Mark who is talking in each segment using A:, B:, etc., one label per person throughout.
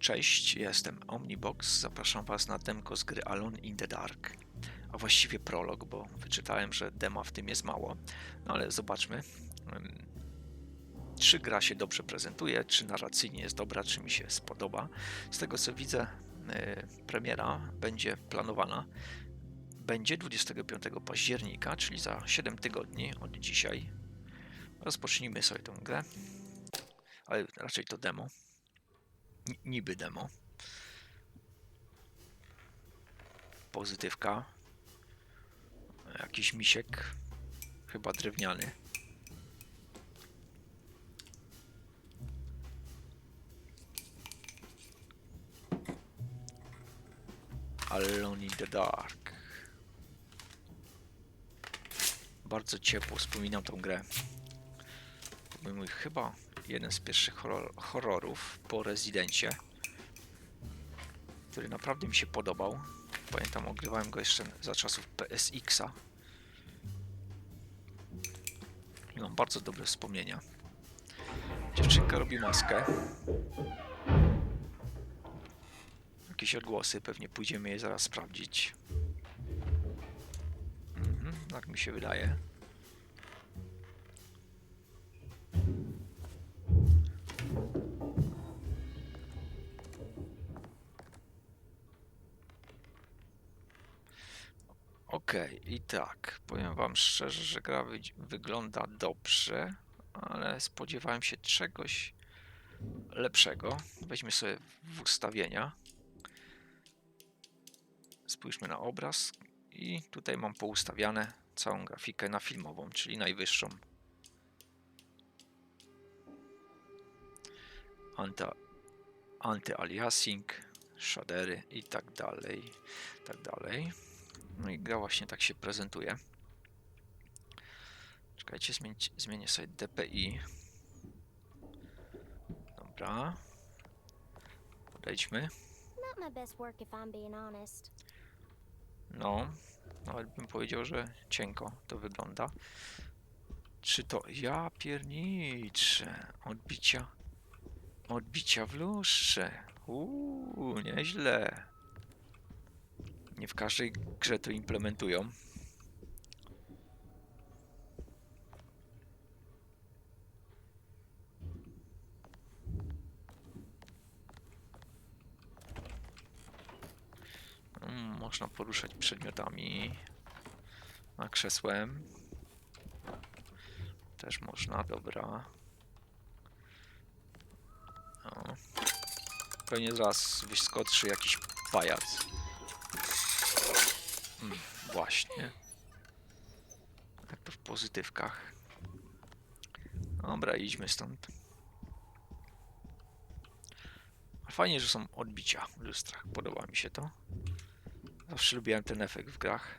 A: Cześć, jestem Omnibox. Zapraszam Was na demko z gry Alone in the Dark. A właściwie prolog, bo wyczytałem, że dema w tym jest mało. No ale zobaczmy. Czy gra się dobrze prezentuje, czy narracyjnie jest dobra, czy mi się spodoba. Z tego co widzę, yy, premiera będzie planowana. Będzie 25 października, czyli za 7 tygodni od dzisiaj. Rozpocznijmy sobie tę grę. Ale raczej to demo. Ni- niby demo. Pozytywka. Jakiś misiek. Chyba drewniany. Alone in the Dark. Bardzo ciepło wspominam tą grę. Mój chyba jeden z pierwszych horror, horrorów po Rezydencie, który naprawdę mi się podobał. Pamiętam, ogrywałem go jeszcze za czasów PSX-a. I mam bardzo dobre wspomnienia. Dziewczynka robi maskę. Jakieś odgłosy, pewnie pójdziemy je zaraz sprawdzić. Mhm, tak mi się wydaje. Okej, i tak, powiem wam szczerze, że gra wydź- wygląda dobrze, ale spodziewałem się czegoś lepszego. Weźmy sobie w ustawienia. Spójrzmy na obraz i tutaj mam poustawiane całą grafikę na filmową, czyli najwyższą. Anty- Anty-aliasing, shadery i tak dalej, tak dalej. No i gra właśnie tak się prezentuje. Czekajcie, zmienić, zmienię sobie DPI. Dobra. Podejdźmy. No, nawet bym powiedział, że cienko to wygląda. Czy to ja pierniczę? Odbicia. Odbicia w lustrze. Uuu, nieźle. Nie w każdej grze to implementują. Mm, Można poruszać przedmiotami. A krzesłem. Też można, dobra. O. Pewnie zaraz wyskoczy jakiś pajac. Właśnie. Jak to w pozytywkach. Dobra, idźmy stąd. Fajnie, że są odbicia w lustrach. Podoba mi się to. Zawsze lubiłem ten efekt w grach.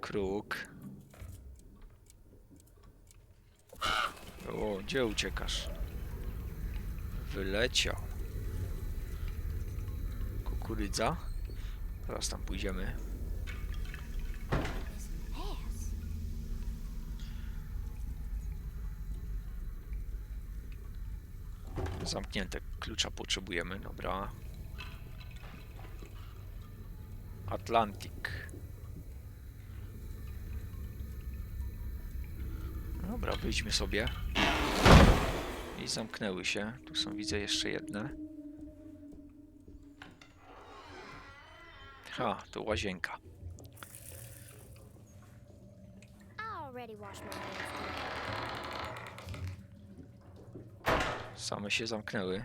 A: Kruk. O, gdzie uciekasz? Wyleciał. Kukurydza. Zaraz tam pójdziemy. Zamknięte klucza potrzebujemy, dobra. Atlantic. Dobra, wyjdźmy sobie. I zamknęły się. Tu są, widzę, jeszcze jedne. Ha, to łazienka. Same się zamknęły.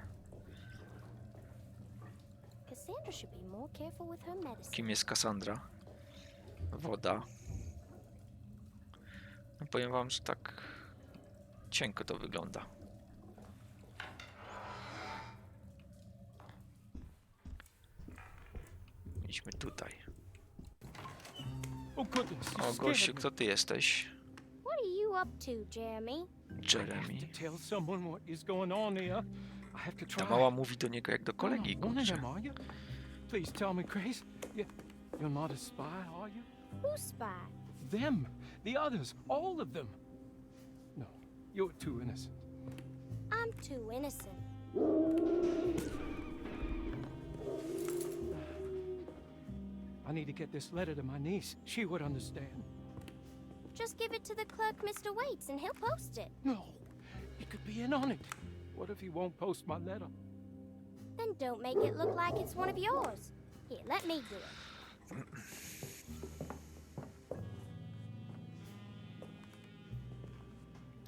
A: Kim jest Cassandra? Woda. No powiem wam, że tak cienko to wygląda. Idźmy tutaj.
B: Oh
A: O gościu, kto ty jesteś?
C: What are you up to, Jeremy?
A: Jeremy. Ta mała mówi do niego jak do kolegi,
B: of
A: kurczę.
B: Please tell me, Grace. You, you're not a spy, are you?
C: Who's spy?
B: Them, the others, all of them. No, you're too innocent.
C: I'm too innocent.
B: I need to get this letter to my niece. She would understand.
C: Just give it to the clerk, Mr. Waits, and he'll post it.
B: No, he could be in on it. What if he won't post my letter?
C: Then don't make it look like it's one of yours. Here, let me do it.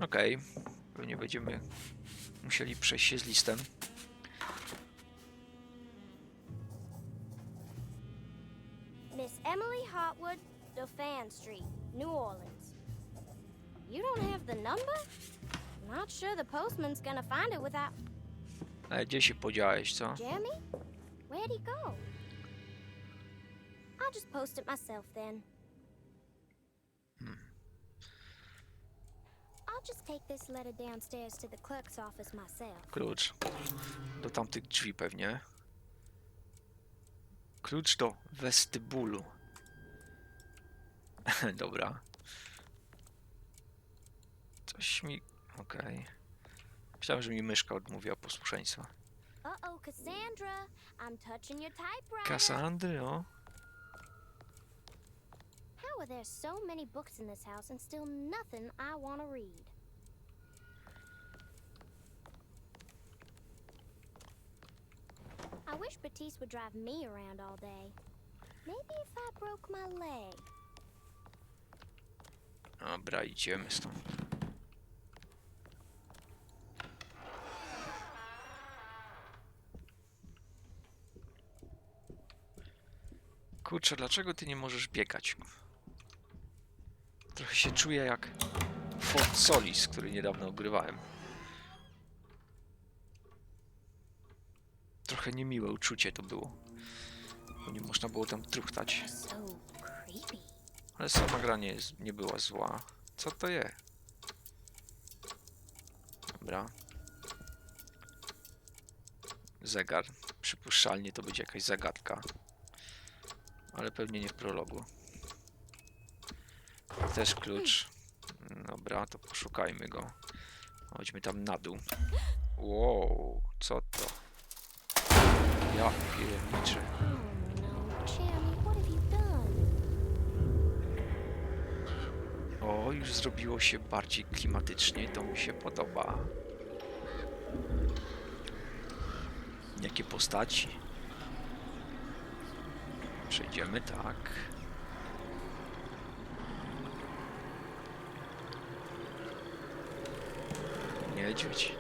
A: Okej, pewnie będziemy musieli przejść się z listem.
C: Emily Hotwood, Dauphin Street, New Orleans. You don't have the number? Not sure the postman's gonna find it without.
A: Ale gdzie się podziałeś, co?
C: Jeremy? Where'd he go? I'll just post it myself then. Hmm. I'll just take this letter downstairs to the clerk's office myself.
A: Klucz. Do tamtych drzwi pewnie. Klucz do westybulu. Dobra. Coś mi... Okej. Myślałem, że mi myszka odmówiła posłuszeństwa.
C: Uh-oh, Cassandra. I'm touching your typewriter.
A: Kasandry, o.
C: How are there so many books in this house and still nothing I want to read? I wish Batiste would drive me around all day. Maybe if I broke my leg.
A: Dobra, idziemy stąd. Kurczę, dlaczego ty nie możesz biegać? Trochę się czuję jak Fort Solis, który niedawno ogrywałem. Trochę niemiłe uczucie to było. Bo nie można było tam truchtać. Ale sama gra nie, jest, nie była zła. Co to jest? Dobra. Zegar. Przypuszczalnie to będzie jakaś zagadka. Ale pewnie nie w prologu. Też klucz. Dobra, to poszukajmy go. Chodźmy tam na dół. Wow, co to? Ja pierniczę. O, już zrobiło się bardziej klimatycznie, to mi się podoba. Jakie postaci? Przejdziemy tak. Niedźwiedź.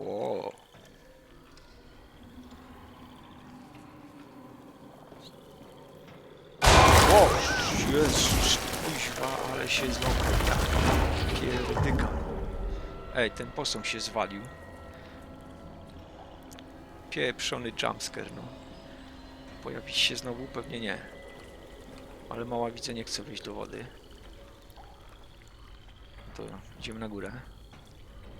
A: O. O, Jezus, kuźwa, ale się znowu pierdyka. Ej, ten posąg się zwalił. Pieprzony jumpscare, no. Pojawić się znowu? Pewnie nie. Ale mała widzę nie chce wyjść do wody. To idziemy na górę.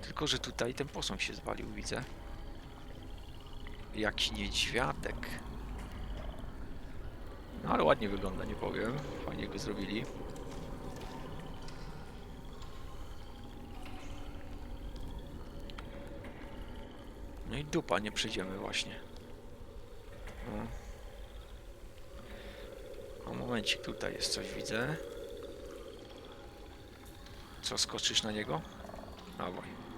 A: Tylko, że tutaj ten posąg się zwalił, widzę. Jaki niedźwiadek. No ale ładnie wygląda, nie powiem. Fajnie go zrobili. No i dupa, nie przejdziemy właśnie. No. O, momencik, tutaj jest coś, widzę. Co, skoczysz na niego? Dawaj.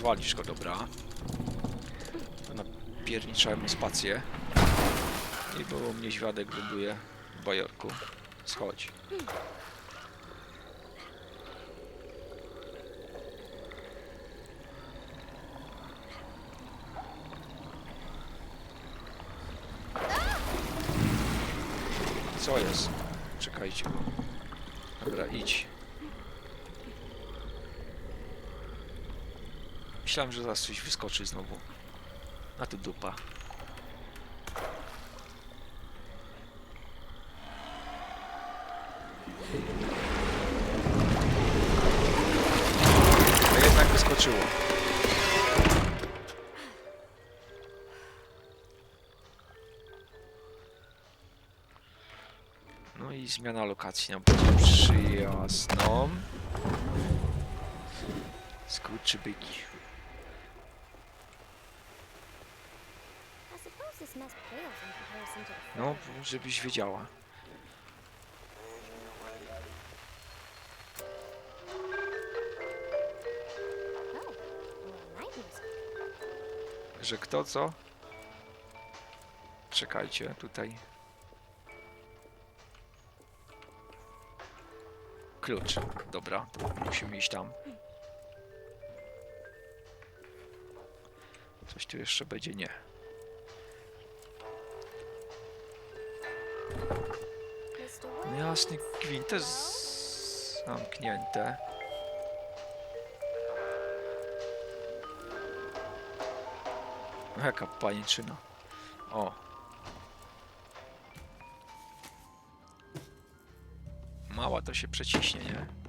A: Zwalisz go, dobra. Napierniczałem spację. I było mnie świadek buduje w Bajorku. Schodź. Co jest? Czekajcie. Dobra, idź. Myślałem, że zaraz coś wyskoczy znowu. A tu dupa. A jednak skończyło. No i zmiana lokacji nam będzie przyjazną. Skurczybyki.
C: I suppose this mess pales in comparison to the
A: No, żebyś wiedziała.
C: Oh.
A: Że kto co? Czekajcie, tutaj. Klucz. Dobra, musimy iść tam. Coś tu jeszcze będzie? Nie. Jasny gwint też zamknięte. Jaka pajęczyna. O. Mała to się przeciśnie, nie?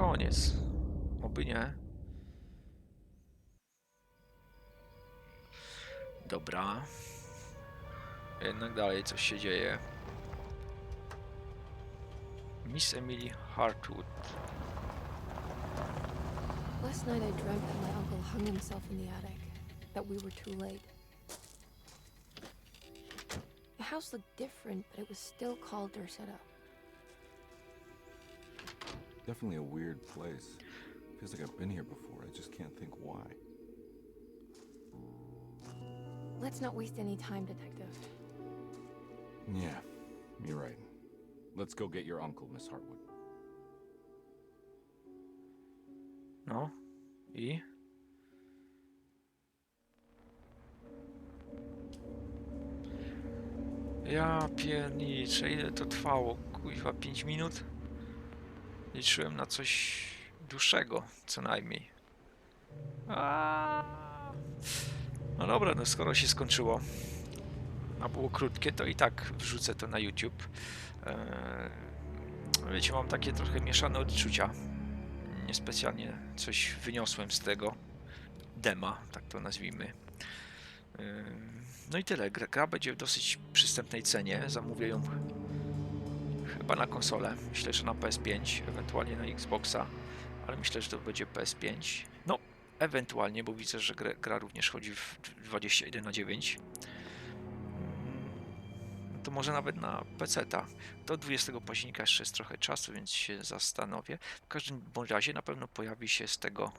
A: Koniec. Oby nie. Dobra. Jednak dalej coś się dzieje. Miss Emily Hartwood.
D: Last night I dreamt that my uncle hung himself in the attic, that we were too late. The house looked different, but it was still called Dorsetto.
E: Definitely a weird place. Feels like I've been here before. I just can't think why.
D: Let's not waste any time, Detective.
E: Yeah, you're right. Let's go get your uncle, Miss Hartwood.
A: No. I? Ja pierniczę, ile to trwało? Kuźwa, 5 minut? Liczyłem na coś dłuższego, co najmniej. A. No dobra, no skoro się skończyło, a było krótkie, to i tak wrzucę to na YouTube. Eee, wiecie, mam takie trochę mieszane odczucia niespecjalnie coś wyniosłem z tego dema, tak to nazwijmy. Ym, No i tyle. Gra, gra będzie w dosyć przystępnej cenie. Zamówię ją chyba na konsolę. Myślę, że na PS5, ewentualnie na Xboxa, ale myślę, że to będzie PS5. No, ewentualnie, bo widzę, że gra, gra również chodzi w 21 na 9. Ym, To może nawet na PC-ta. Do 20 października jeszcze jest trochę czasu, więc się zastanowię. W każdym bądź razie na pewno pojawi się z tego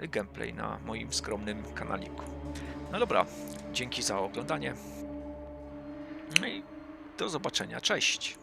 A: gameplay na moim skromnym kanaliku. No dobra, dzięki za oglądanie. No i do zobaczenia. Cześć!